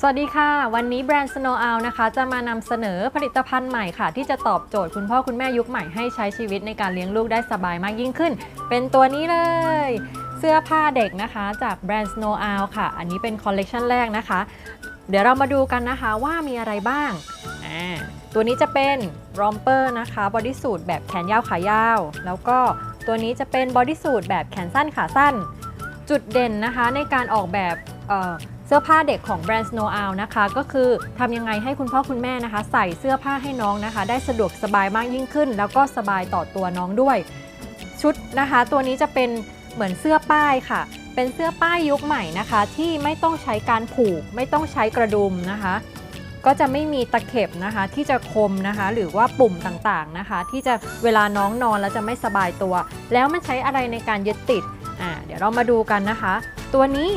สวัสดีค่ะ วันนี้แบรนด์ Snow Owl นะคะ จะมานำเสนอผลิตภัณฑ์ใหม่ค่ะ ที่จะตอบโจทย์คุณพ่อคุณแม่ยุคใหม่ให้ใช้ชีวิตในการเลี้ยงลูกได้สบายมากยิ่งขึ้น เป็นตัวนี้เลย เสื้อผ้าเด็กนะคะ จากแบรนด์ Snow Owl ค่ะ อันนี้เป็นคอลเลกชันแรกนะคะ เดี๋ยวเรามาดูกันนะคะว่ามีอะไรบ้าง ตัวนี้จะเป็นรอมเปอร์นะคะบอดี้สูทแบบแขนยาวขายาว แล้วก็ตัวนี้จะเป็นบอดี้สูทแบบแขนสั้นขาสั้น จุดเด่นนะคะในการออกแบบ เสื้อผ้าเด็กของแบรนด์ Snow Owl นะคะ ก็คือทำยังไงให้คุณพ่อคุณแม่นะคะ ใส่เสื้อผ้าให้น้องนะคะ ได้สะดวกสบายมากยิ่งขึ้น แล้วก็สบายต่อตัวน้องด้วย ชุดนะคะ ตัวนี้จะเป็นเหมือนเสื้อป้ายค่ะ เป็นเสื้อป้ายยุคใหม่นะคะ ที่ไม่ต้องใช้การผูก ไม่ต้องใช้กระดุมนะคะ ก็จะไม่มีตะเข็บนะคะ ที่จะคมนะคะ หรือว่าปุ่มต่างๆนะคะ ที่จะเวลาน้องนอนแล้วจะไม่สบายตัว แล้วมันใช้อะไรในการยึดติดอ่าเดี๋ยวเรามาดูกันนะคะ ตัวนี้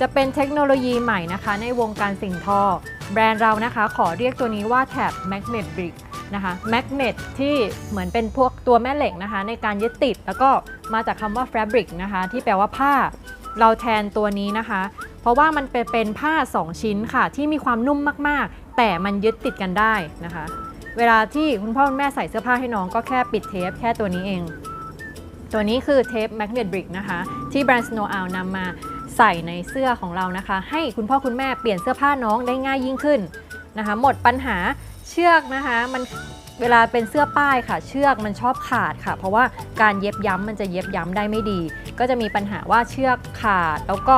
จะเป็นเทคโนโลยีใหม่นะคะ ในวงการสิ่งทอ แบรนด์เรานะคะ ขอเรียกตัวนี้ว่าแท็บ Magnet Brick นะคะ Magnet ที่เหมือนเป็นพวกตัวแม่เหล็กนะคะ ในการยึดติด แล้วก็มาจากคำว่า Fabric นะคะ ที่แปลว่าผ้า เราแทนตัวนี้นะคะ เพราะว่ามันเป็นผ้า 2 ชิ้นค่ะ ที่มีความนุ่มมากๆ แต่มันยึดติดกันได้นะคะ เวลาที่คุณพ่อคุณแม่ใส่เสื้อผ้าให้น้องก็แค่ปิดเทปแค่ตัวนี้เอง ตัวนี้คือเทป Magnet Brick นะคะ ที่แบรนด์ Snow Owl นำมา ใส่ในเสื้อของเรานะคะ ให้คุณพ่อคุณแม่เปลี่ยนเสื้อผ้าน้องได้ง่ายยิ่งขึ้นนะคะ หมดปัญหาเชือกนะคะมันเวลาเป็นเสื้อป้ายค่ะ เชือกมันชอบขาดค่ะ เพราะว่าการเย็บย้ำมันจะเย็บย้ำได้ไม่ดี ก็จะมีปัญหาว่าเชือกขาด แล้วก็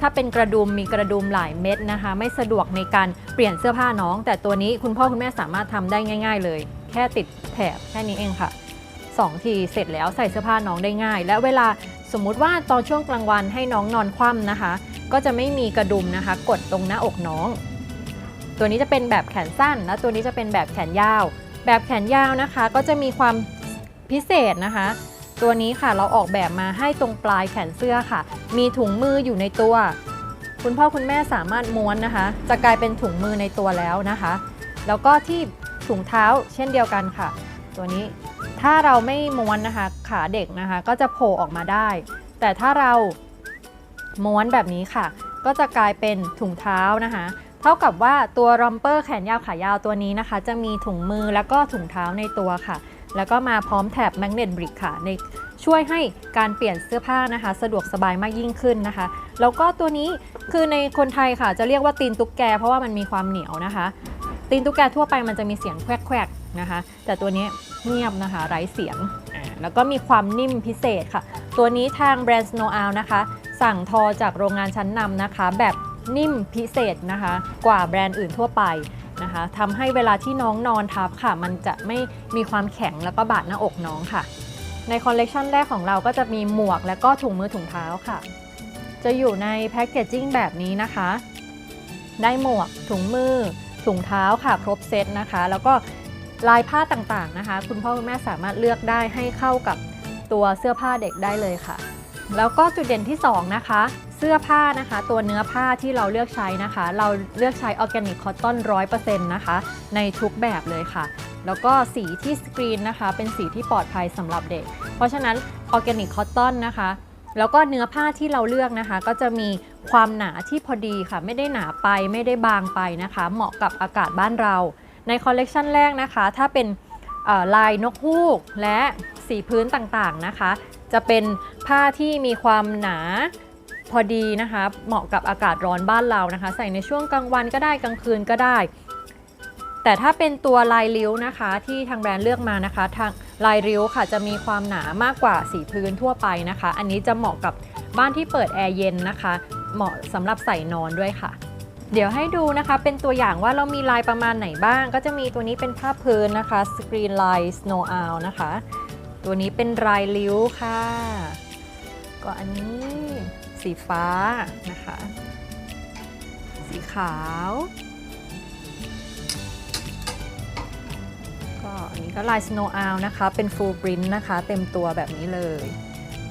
ถ้าเป็นกระดุมมีกระดุมหลายเม็ดนะคะ ไม่สะดวกในการเปลี่ยนเสื้อผ้าน้อง แต่ตัวนี้คุณพ่อคุณแม่สามารถทำได้ง่าย ๆ เลย แค่ติดแถบแค่นี้เองค่ะ2ทีเสร็จแล้วใส่เสื้อผ้าน้องได้ง่าย และเวลา สมมุติว่าตอนช่วงกลางวันให้น้องนอนคว่ำนะคะ ก็จะไม่มีกระดุมนะคะ กดตรงหน้าอกน้อง ตัวนี้จะเป็นแบบแขนสั้น และตัวนี้จะเป็นแบบแขนยาว แบบแขนยาวนะคะ ก็จะมีความพิเศษนะคะ ตัวนี้ค่ะเราออกแบบมาให้ตรงปลายแขนเสื้อค่ะ มีถุงมืออยู่ในตัว คุณพ่อคุณแม่สามารถม้วนนะคะ จะกลายเป็นถุงมือในตัวแล้วนะคะ แล้วก็ที่ถุงเท้าเช่นเดียวกันค่ะ ตัวนี้ ถ้าเราไม่ม้วนนะคะขาเด็กนะคะก็จะโผล่ออกมาได้ แต่ถ้าเราม้วนแบบนี้ค่ะ ก็จะกลายเป็นถุงเท้านะคะ เท่ากับว่าตัวรอมเปอร์แขนยาวขายาวตัวนี้นะคะ จะมีถุงมือแล้วก็ถุงเท้าในตัวค่ะ แล้วก็มาพร้อมแถบแมกเนตบริกค่ะในช่วยให้การเปลี่ยนเสื้อผ้านะคะ สะดวกสบายมากยิ่งขึ้นนะคะ แล้วก็ตัวนี้คือในคนไทยค่ะ จะเรียกว่าตีนตุ๊กแก เพราะว่ามันมีความเหนียวนะคะ ตีนตุ๊กแกทั่วไปมันจะมีเสียงแควกๆ นะคะ แต่ตัวนี้เงียบนะคะไร้เสียง แล้วก็มีความนิ่มพิเศษค่ะ ตัวนี้ทางแบรนด์ Snow Owl นะคะ สั่งทอจากโรงงานชั้นนำนะคะ แบบนิ่มพิเศษนะคะ กว่าแบรนด์อื่นทั่วไปนะคะทำให้เวลาที่น้องนอนทับค่ะ มันจะไม่มีความแข็งแล้วก็บาดหน้าอกน้องค่ะ ในคอลเลกชันแรกของเราก็จะมีหมวกและก็ถุงมือถุงเท้าค่ะ จะอยู่ในแพคเกจจิ้งแบบนี้นะคะ ได้หมวกถุงมือถุงเท้าค่ะ ครบเซตนะคะ แล้วก็ ลายผ้าต่างๆนะคะ คุณพ่อคุณแม่สามารถเลือกได้ให้เข้ากับตัวเสื้อผ้าเด็กได้เลยค่ะ แล้วก็จุดเด่นที่2นะคะเสื้อผ้านะคะ ตัวเนื้อผ้าที่เราเลือกใช้นะคะ เราเลือกใช้ออร์แกนิกคอตตอนร้อยเปอร์เซ็นต์นะคะในทุกแบบเลยค่ะ แล้วก็สีที่สกรีนนะคะ เป็นสีที่ปลอดภัยสำหรับเด็ก เพราะฉะนั้นออร์แกนิกคอตตอนนะคะ แล้วก็เนื้อผ้าที่เราเลือกนะคะ ก็จะมีความหนาที่พอดีค่ะ ไม่ได้หนาไปไม่ได้บางไปนะคะ เหมาะกับอากาศบ้านเรา ในคอลเลกชันแรกนะคะ ถ้าเป็นลายนกฮูกและสีพื้นต่างๆนะคะ จะเป็นผ้าที่มีความหนาพอดีนะคะ เหมาะกับอากาศร้อนบ้านเรานะคะ ใส่ในช่วงกลางวันก็ได้กลางคืนก็ได้ แต่ถ้าเป็นตัวลายริ้วนะคะ ที่ทางแบรนด์เลือกมานะคะ ทางลายริ้วค่ะจะมีความหนามากกว่าสีพื้นทั่วไปนะคะ อันนี้จะเหมาะกับบ้านที่เปิดแอร์เย็นนะคะ เหมาะสำหรับใส่นอนด้วยค่ะ เดี๋ยวให้ดูนะคะเป็นตัวอย่างว่าเรามีลายประมาณไหนบ้าง ก็จะมีตัวนี้เป็นผ้าพื้นนะคะสกรีนลาย Snow Owl นะคะ ตัวนี้เป็นลายริ้วค่ะ ก็อันนี้สีฟ้านะคะ สีขาว ก็อันนี้ก็ลาย Snow Owl นะคะ เป็น full print นะคะ เต็มตัวแบบนี้เลย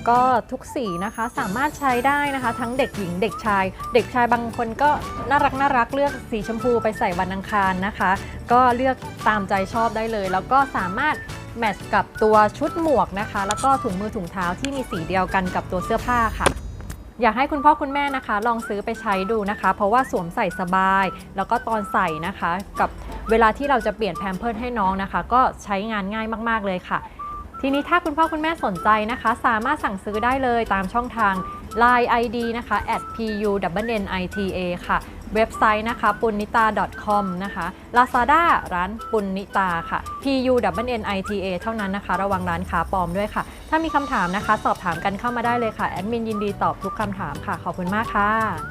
ก็ทุกสีนะคะสามารถใช้ได้นะคะ ทั้งเด็กหญิงเด็กชาย เด็กชายบางคนก็น่ารักน่ารักเลือกสีชมพูไปใส่วันอังคารนะคะ ก็เลือกตามใจชอบได้เลย แล้วก็สามารถแมทช์กับตัวชุดหมวกนะคะ แล้วก็ถุงมือถุงเท้าที่มีสีเดียวกันกับตัวเสื้อผ้าค่ะ อยากให้คุณพ่อคุณแม่นะคะ ลองซื้อไปใช้ดูนะคะ เพราะว่าสวมใส่สบาย แล้วก็ตอนใส่นะคะ กับเวลาที่เราจะเปลี่ยนแพมเพิร์ให้น้องนะคะ ก็ใช้งานง่ายมาก ๆเลยค่ะ ทีนี้ถ้าคุณพ่อคุณแม่สนใจนะคะ สามารถสั่งซื้อได้เลยตามช่องทาง Line ID นะคะ @pu nita ค่ะ เว็บไซต์นะคะ punita com นะคะ Lazada ร้านปุณนิตาค่ะ pu nita เท่านั้นนะคะ ระวังร้านค้าปลอมด้วยค่ะ ถ้ามีคำถามนะคะ สอบถามกันเข้ามาได้เลยค่ะ แอดมินยินดีตอบทุกคำถามค่ะ ขอบคุณมากค่ะ